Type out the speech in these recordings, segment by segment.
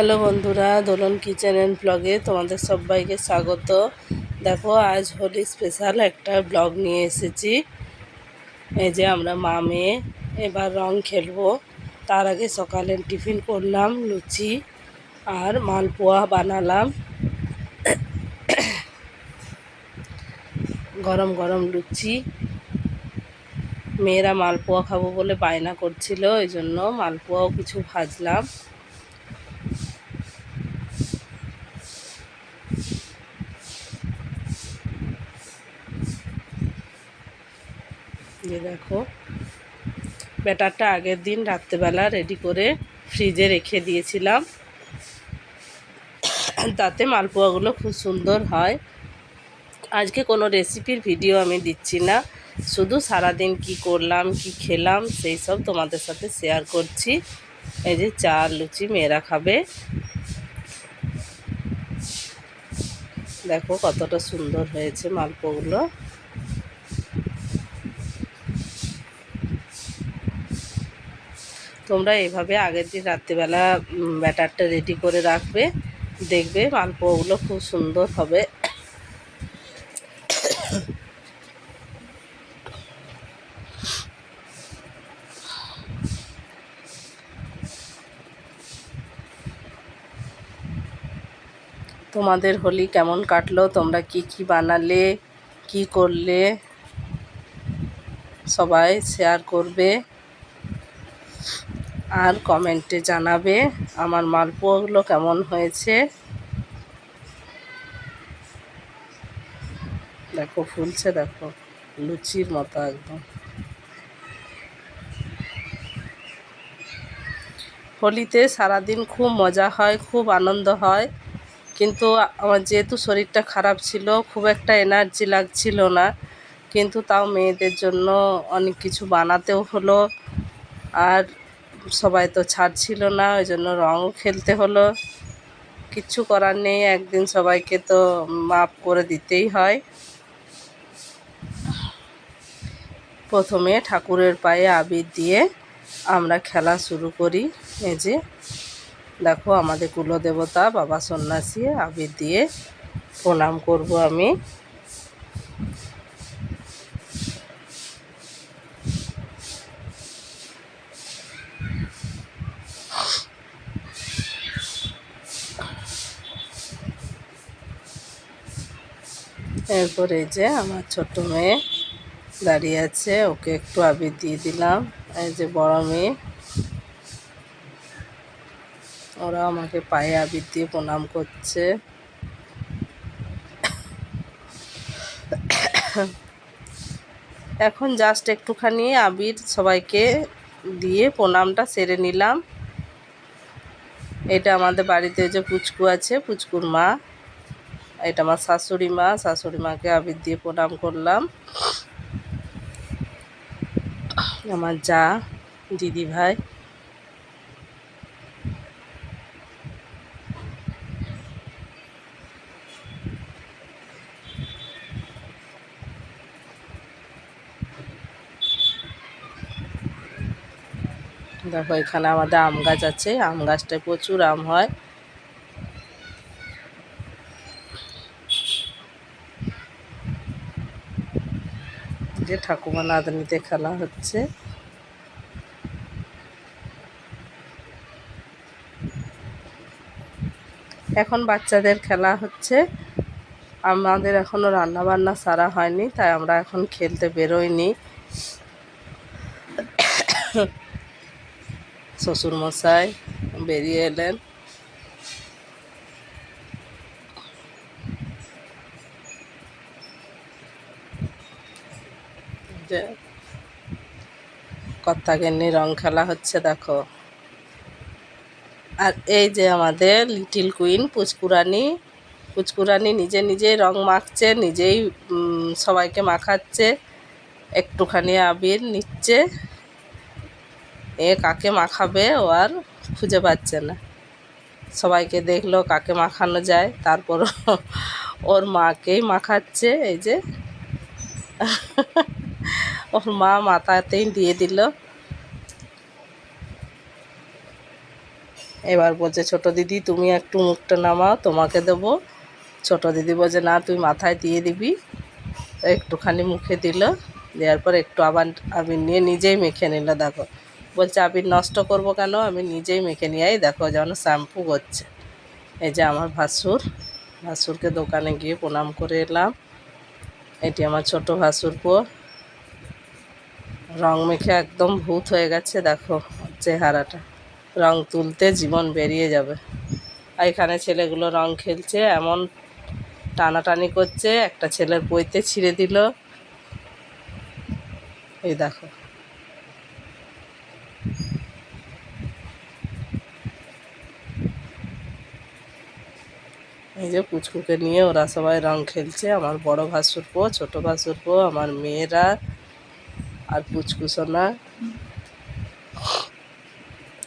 Hello বন্ধুরা, দোলন kitchen and ব্লগে তোমাদের সবাইকে স্বাগত। দেখো, আজ হোলি স্পেশাল একটা ব্লগ নিয়ে এসেছি। এই যে আমরা মা মেয়ে, এবার রং খেলব। তার আগে সকালে টিফিন করলাম, লুচি আর মালপোয়া বানালাম। গরম গরম লুচি। মেয়েরা মালপোয়া খাব বলে বায়না করছিল এই জন্য মালপোয়াও কিছু ভাজলাম যে দেখো ব্যাটারটা আগের দিন রাত্রেবেলা রেডি করে ফ্রিজে রেখে দিয়েছিলাম। তাতে মালপোয়াগুলো খুব সুন্দর হয়। আজকে কোনো রেসিপির ভিডিও আমি দিচ্ছি না। শুধু সারাদিন কি করলাম, কি খেলাম, সেই সব তোমাদের সাথে শেয়ার করছি। এই যে চা, লুচি, মেয়েরা খাবে। দেখো কতটা সুন্দর হয়েছে মালপোগুলো তোমরা এভাবে আগের দিন রাত্রিবেলা ব্যাটারটা রেডি করে রাখবে, দেখবে মালপোয়াগুলো খুব সুন্দর হবে। তোমাদের হোলি কেমন কাটলো? তোমরা কি কি বানালে? কি করলে? সবাই শেয়ার করবে। আর কমেন্টে জানাবে আমার মালপোয়াগুলো কেমন হয়েছে। দেখো, ফুলছে দেখো, লুচির মতো একদম। হোলিতে সারাদিন খুব মজা হয়, খুব আনন্দ হয়। কিন্তু আমার যেহেতু শরীরটা খারাপ ছিল, খুব একটা এনার্জি লাগছিল না। কিন্তু তাও মেয়েদের জন্য অনেক কিছু বানাতেও হলো। আর সবাই তো ছাড়ছিল না, ওই জন্য রঙও খেলতে হলো। কিচ্ছু করার নেই, একদিন সবাইকে তো মাপ করে দিতেই হয়। প্রথমে ঠাকুরের পায়ে আবির দিয়ে আমরা খেলা শুরু করি। এই যে, দেখো আমাদের কুলদেবতা, বাবা সন্ন্যাসী, আবির দিয়ে প্রণাম করব আমি। এরপর এই যে আমার ছোট মেয়ে দাঁড়িয়ে আছে, ওকে একটু আবির দিয়ে দিলাম। এই যে বড় মেয়ে, ওরা আমাকে পায়ে আবির দিয়ে প্রণাম করছে। এখন জাস্ট একটুখানি আবির সবাইকে দিয়ে প্রণামটা সেরে নিলাম। এটা আমাদের বাড়িতে যে পুচকু আছে, পুচকুর মা। এটা আমার শাশুড়ি মা, শাশুড়ি মাকে আবির দিয়ে প্রণাম করলাম। আমার যা দিদি ভাই। দেখো, এখানে আমাদের আম গাছ আছে, আম গাছটায় প্রচুর আম হয়। যে ঠাকুমা নাতনিতে খেলা হচ্ছে। এখন বাচ্চাদের খেলা হচ্ছে। আমাদের এখনও রান্নাবান্না সারা হয়নি, তাই আমরা এখন খেলতে বেরোইনি। শ্বশুরমশাই বেরিয়ে এলেন। যে কত্তাকে নিয়ে রং খেলা হচ্ছে, দেখো। আর এই যে আমাদের লিটিল কুইন পুচকুরানি পুচকুরানি নিজে নিজেই রং মাখছে, নিজেই সবাইকে মাখাচ্ছে, একটুখানি আবির নিচ্ছে। এ কাকে মাখাবে ও আর খুঁজে পাচ্ছে না। সবাইকে দেখল কাকে মাখানো যায় তারপর ওর মাকেই মাখাচ্ছে, এই যে। ওর মা মাথাতেই দিয়ে দিল। এবার বলছে, ছোট দিদি, তুমি একটু মুখটা নামাও, তোমাকে দেবো। ছোট দিদি বলছে, না, তুই মাথায় দিয়ে দিবি। একটুখানি মুখে দিল, দেওয়ার পর একটু আবার আমি নিয়ে নিজেই মেখে নিল, দেখো। বলছে, আবির নষ্ট করব কেন? আমি নিজেই মেখে নিয়ে দেখো যেন শ্যাম্পু করছে। এই যে আমার ভাসুর, ভাসুরকে দোকানে গিয়ে প্রণাম করে এলাম। এটি আমার ছোট ভাসুর পো রং মেখে একদম ভূত হয়ে গেছে, দেখো চেহারাটা। রং তুলতে জীবন বেরিয়ে যাবে। আর এখানে ছেলেগুলো রং খেলছে, এমন টানাটানি করছে, একটা ছেলের বইতে ছিঁড়ে দিল। এই দেখো। এই যে পুচকুকে নিয়ে ওরা সবাই রং খেলছে, আমার বড় ভাসুর ভাসুরপো, ছোট ভাসুরপো, আমার মেয়েরা। আর পুচকু সোনা।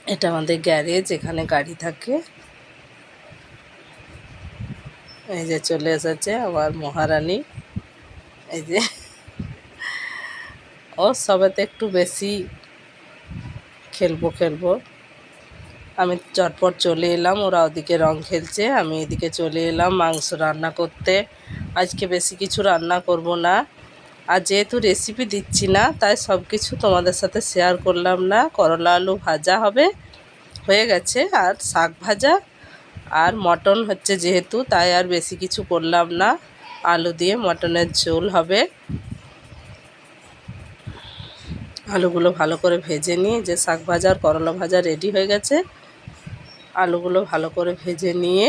এটা আমাদের গ্যারেজ, এখানে গাড়ি থাকে। এই যে চলে এসেছে আমার মহারানী। এই যে। ও সবেতে একটু বেশি খেলব খেলব। আমি চটপট চলে এলাম, ওরা ওদিকে রং খেলছে, আমি এদিকে চলে এলাম মাংস রান্না করতে। আজকে বেশি কিছু রান্না করব না। আর যেহেতু রেসিপি দিচ্ছি না, তাই সব কিছু তোমাদের সাথে শেয়ার করলাম না। করলা আলু ভাজা হবে, হয়ে গেছে। আর শাক ভাজা আর মটন হচ্ছে যেহেতু, তাই আর বেশি কিছু করলাম না। আলু দিয়ে মটনের ঝোল হবে। আলুগুলো ভালো করে ভেজে নিয়ে, যে শাক ভাজা আর করলা ভাজা রেডি হয়ে গেছে, আলুগুলো ভালো করে ভেজে নিয়ে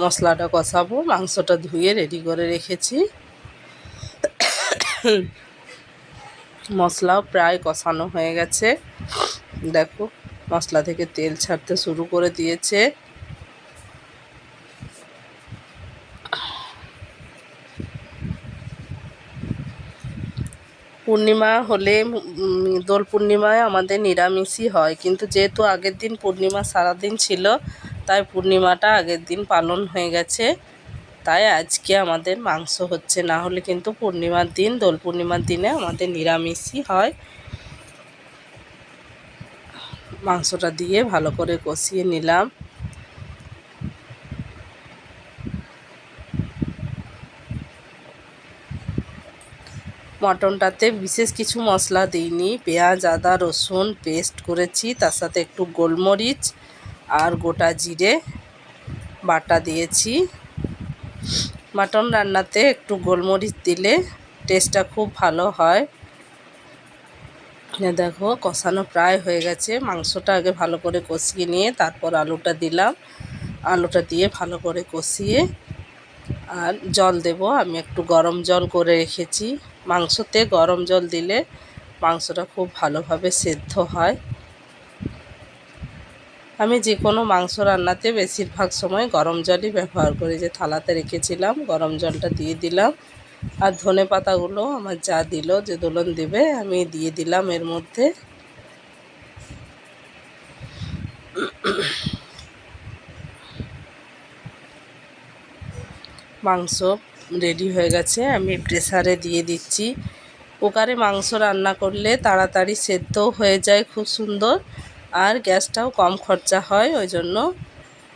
মশলাটা কষাবো, মাংসটা ধুয়ে রেডি করে রেখেছি। মশলাও প্রায় কষানো হয়ে গেছে। দেখো, মশলা থেকে তেল ছাড়তে শুরু করে দিয়েছে। পূর্ণিমা হলে দোল পূর্ণিমায় আমাদের নিরামিষই হয়। কিন্তু যেহেতু আগের দিন পূর্ণিমা সারাদিন ছিল, তাই পূর্ণিমাটা আগের দিন পালন হয়ে গেছে। তাই আজকে আমাদের মাংস হচ্ছে, না হলে কিন্তু পূর্ণিমার দিন, দোল পূর্ণিমার দিনে আমাদের নিরামিষই হয়। মাংসটা দিয়ে ভালো করে কষিয়ে নিলাম। মটনটাতে বিশেষ কিছু মশলা দিইনি, পেঁয়াজ, আদা, রসুন পেস্ট করেছি, তার সাথে একটু গোলমরিচ আর গোটা জিরে বাটা দিয়েছি। মাটন রান্নাতে একটু গোলমরিচ দিলে টেস্টটা খুব ভালো হয়। দেখো, কষানো প্রায় হয়ে গেছে। মাংসটা আগে ভালো করে কষিয়ে নিয়ে তারপর আলুটা দিলাম। আলুটা দিয়ে ভালো করে কষিয়ে আর জল দেব। আমি একটু গরম জল করে রেখেছি। মাংসতে গরম জল দিলে মাংসটা খুব ভালোভাবে সেদ্ধ হয়। আমি যে কোনো মাংস রান্নাতে বেশিরভাগ সময় গরম জলই ব্যবহার করি। যে থালাতে রেখেছিলাম, গরম জলটা দিয়ে দিলাম। আর ধনে পাতাগুলো আমার যা দিল, যে দোলন দেবে, আমি দিয়ে দিলাম এর মধ্যে। মাংস রেডি হয়ে গেছে, আমি প্রেসারে দিয়ে দিচ্ছি। কুকারে মাংস রান্না করলে তাড়াতাড়ি সেদ্ধও হয়ে যায় খুব সুন্দর। আর গ্যাসটাও কম খরচা হয়, ওই জন্য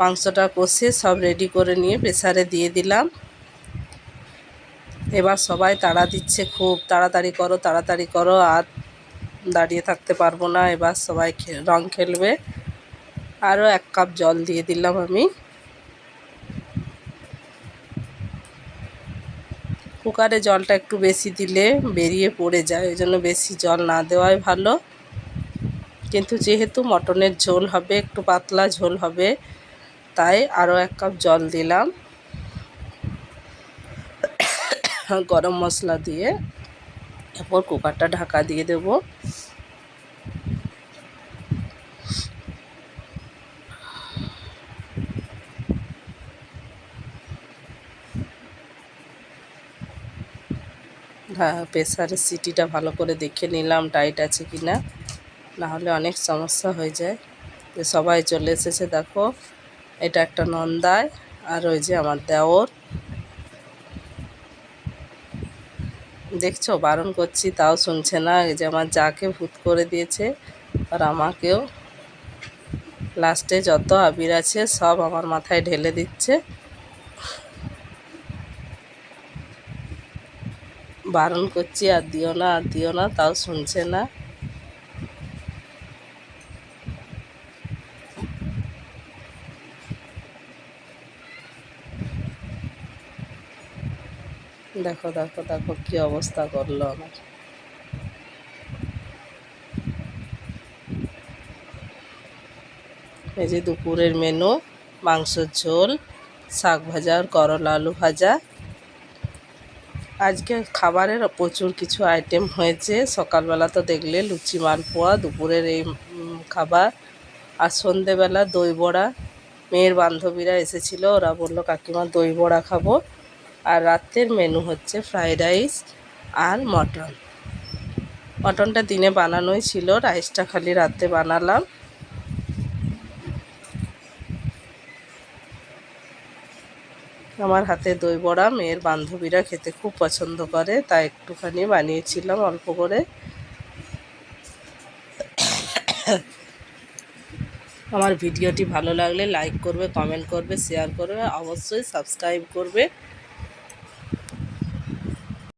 মাংসটা কষে সব রেডি করে নিয়ে প্রেসারে দিয়ে দিলাম। এবার সবাই তাড়া দিচ্ছে খুব, তাড়াতাড়ি করো তাড়াতাড়ি করো, আর দাঁড়িয়ে থাকতে পারব না। এবার সবাই রং খেলবে। আরও এক কাপ জল দিয়ে দিলাম আমি। কুকারে জলটা একটু বেশি দিলে বেরিয়ে পড়ে যায়, ওই জন্য বেশি জল না দেওয়াই ভালো। কিন্তু যেহেতু মটনের ঝোল হবে, একটু পাতলা ঝোল হবে, তাই আরও এক কাপ জল দিলাম। গরম মশলা দিয়ে এরপর কুকারটা ঢাকা দিয়ে দেব। হ্যাঁ প্রেসারের সিটিটা ভালো করে দেখে নিলাম টাইট আছে কি না নাহলে অনেক সমস্যা হয়ে যায়। যে সবাই চলে এসেছে, দেখো। এটা একটা নন্দায় আর ওই যে আমার দেওর। দেখছ? বারণ করছি, তাও শুনছে না। এই যে আমার যাকে ভূত করে দিয়েছে, আর আমাকেও। লাস্টে যত আবির আছে, সব আমার মাথায় ঢেলে দিচ্ছে। বারণ করছি, আর দিও না, আর দিও না, তাও শুনছে না। দেখো দেখো দেখো কি অবস্থা করল আমার। এই যে দুপুরের মেনু, মাংসের ঝোল, শাক ভাজা, আর করলা আলু ভাজা। আজকে খাবারের প্রচুর কিছু আইটেম হয়েছে। সকালবেলা তো দেখলে লুচি, মালপোয়া, দুপুরের এই খাবার। আর সন্ধেবেলা দই বড়া। মেয়ের বান্ধবীরা এসেছিল, ওরা বলল, কাকিমা, দই বড়া খাব। আর রাতের মেনু হচ্ছে ফ্রায়েড রাইস আর মটন মটনটা দিনে বানানোই ছিল রাইসটা খালি রাতে বানালাম। আমার হাতে দই বড়া, মেয়ের বান্ধবীরা খেতে খুব পছন্দ করে, তাই একটুখানি বানিয়েছিলাম অল্প করে। আমার ভিডিওটি ভালো লাগলে লাইক করবে কমেন্ট করবে শেয়ার করবে, অবশ্যই সাবস্ক্রাইব করবে।